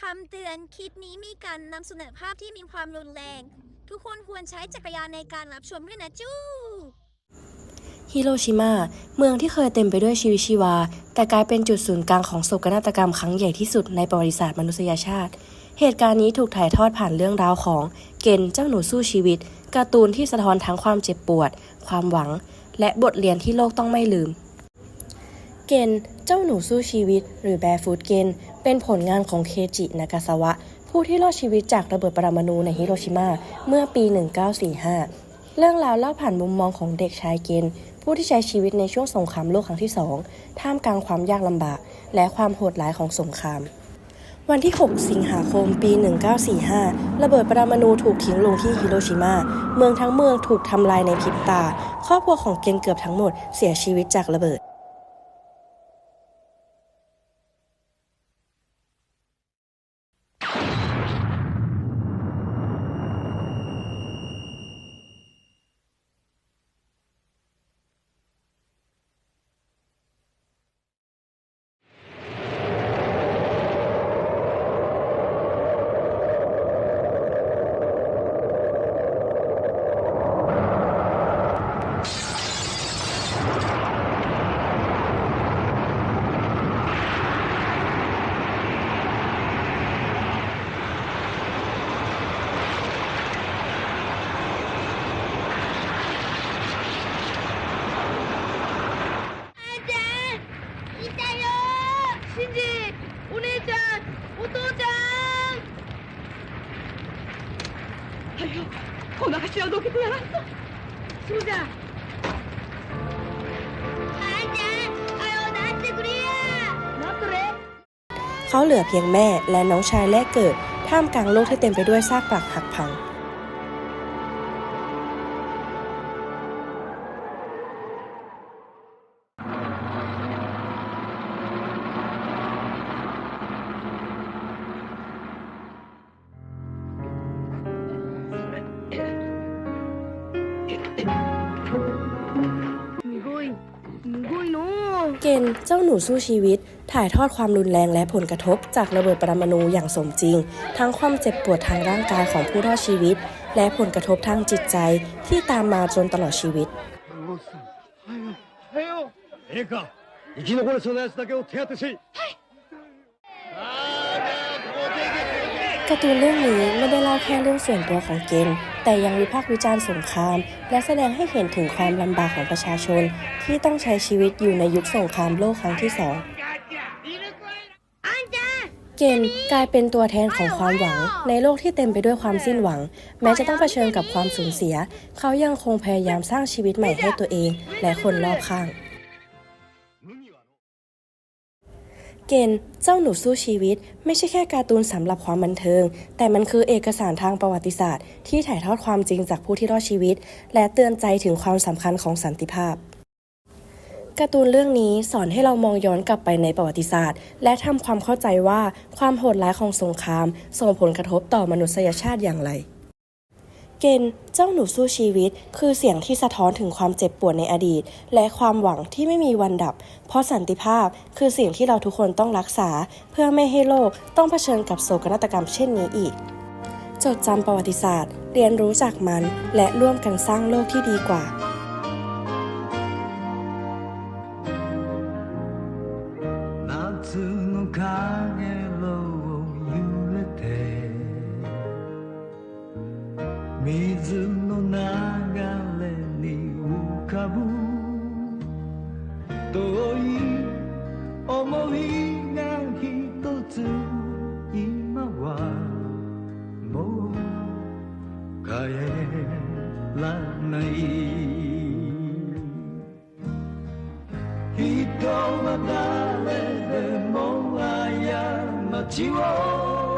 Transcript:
คำเตือนคลิปนี้มีการนำเสนอภาพที่มีความรุนแรง ทุกคนควรใช้จักรยานในการรับชมด้วยนะจู้ฮิโรชิมาเมืองที่เคยเต็มไปด้วยชีวิตชีวา แต่กลายเป็นจุดศูนย์กลางของโศกนาฏกรรมครั้งใหญ่ที่สุดในประวัติศาสตร์มนุษยชาติ เหตุการณ์นี้ถูกถ่ายทอดผ่านเรื่องราวของเกนเจ้าหนูสู้ชีวิต การ์ตูนที่สะท้อนทั้งความเจ็บปวด ความหวัง และบทเรียนที่โลกต้องไม่ลืม เกนเจ้าหนูสู้ชีวิต หรือแบร์ฟูดเกน เป็นผลงานของเคจินากาซาวะ ผู้ที่รอดชีวิตจากระเบิดปรมาณูในฮิโรชิมาเมื่อปี 1945 เรื่องราวเล่าผ่านมุมมองของเด็กชายเกนผู้ที่ใช้ชีวิตในช่วงสงครามโลกครั้งที่สองท่ามกลางความยากลำบาก และความโหดร้ายของสงคราม วันที่ 6 สิงหาคม ปี 1945 ระเบิดปรมาณูถูกทิ้งลงที่ฮิโรชิมา เมืองทั้งเมืองถูกทำลายในพริบตา ครอบครัวของเกนเกือบทั้งหมดเสียชีวิตจากระเบิด シンジお姉ちゃんお父ちゃんはよこの橋はどけてやらんとそうじゃอาจารย์はよなってくれやなっとれ เขาเหลือเพียงแม่และน้องชายแรกเกิด ท่ามกลางโลกที่เต็มไปด้วยซากปรักหักพัง เกนเจ้าหนูสู้ชีวิต ถ่ายทอดความรุนแรงและผลกระทบจากระเบิดปรมาณูอย่างสมจริง ทั้งความเจ็บปวดทางร่างกายของผู้รอดชีวิต และผลกระทบทางจิตใจที่ตามมาจนตลอดชีวิต ええか生き残れそうなやつだけを手当てせい การ์ตูนเรื่องนี้ไม่ได้เล่าแค่เรื่องส่วนตัวของเกน แต่ยังวิพากษ์วิจารณ์สงคราม และแสดงให้เห็นถึงความลำบากของประชาชน ที่ต้องใช้ชีวิตอยู่ในยุคสงครามโลกครั้งที่สองเกนกลายเป็นตัวแทนของความหวัง ในโลกที่เต็มไปด้วยความสิ้นหวัง แม้จะต้องเผชิญกับความสูญเสีย เขายังคงพยายามสร้างชีวิตใหม่ให้ตัวเองและคนรอบข้าง เกนเจ้าหนูสู้ชีวิต ไม่ใช่แค่การ์ตูนสำหรับความบันเทิง แต่มันคือเอกสารทางประวัติศาสตร์ ที่ถ่ายทอดความจริงจากผู้ที่รอดชีวิต และเตือนใจถึงความสำคัญของสันติภาพการ์ตูนเรื่องนี้สอนให้เรามองย้อนกลับไปในประวัติศาสตร์ และทำความเข้าใจว่าความโหดร้ายของสงคราม ส่งผลกระทบต่อมนุษยชาติอย่างไร เกนเจ้าหนูสู้ชีวิต คือเสียงที่สะท้อนถึงความเจ็บปวดในอดีต และความหวังที่ไม่มีวันดับ เพราะสันติภาพคือสิ่งที่เราทุกคนต้องรักษา เพื่อไม่ให้โลกต้องเผชิญกับโศกนาฏกรรมเช่นนี้อีก จดจำประวัติศาสตร์ เรียนรู้จากมัน และร่วมกันสร้างโลกที่ดีกว่า 夏のかげ 水の流れに浮かぶ。遠い思いが一つ今はもう帰らない。人は誰でも過ちを